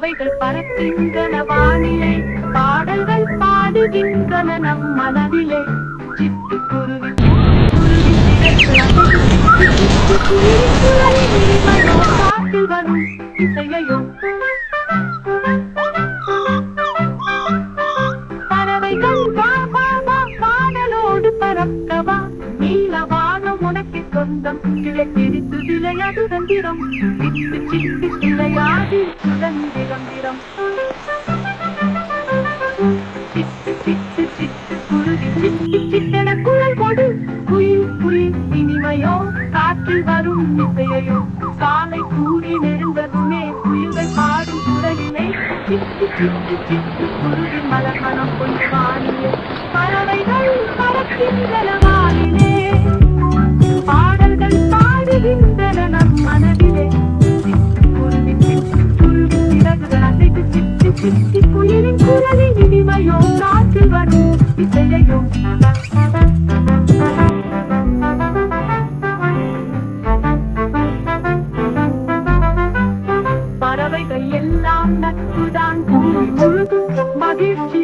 பறவைகள் பறக்கின்றன வானிலை. பாடல்கள் பாடுகின்றன நம் மனதிலே. சிட்டுக்குருவி குருவி காட்டில் வரும். இசையையும் சொந்தம் கிளை பிரித்து தந்திரம். சிட்டு சிட்டு விளையாடி சுதந்திரம் திரம் சிட்டு சிட்டு சிட்டு குருதி சிட்டு சிட்டென குரல் கொடு. குயில் புலி இனிமையோ காற்றில் வரும் இசையையோ. காலை கூறி நெருங்கதுமே குயில்கள் பாடும் குரலினை சிட்டு சிட்டு சிட்டு குருதி மலர் கொண்டு வானிலே. பறவைகள் பறக்கின்றன இசை குளிரின் குரலின் இனிமையோ காற்றில் வரும் இசையையோ பறவைகள் எல்லாம் நட்புதான் மகிழ்ச்சி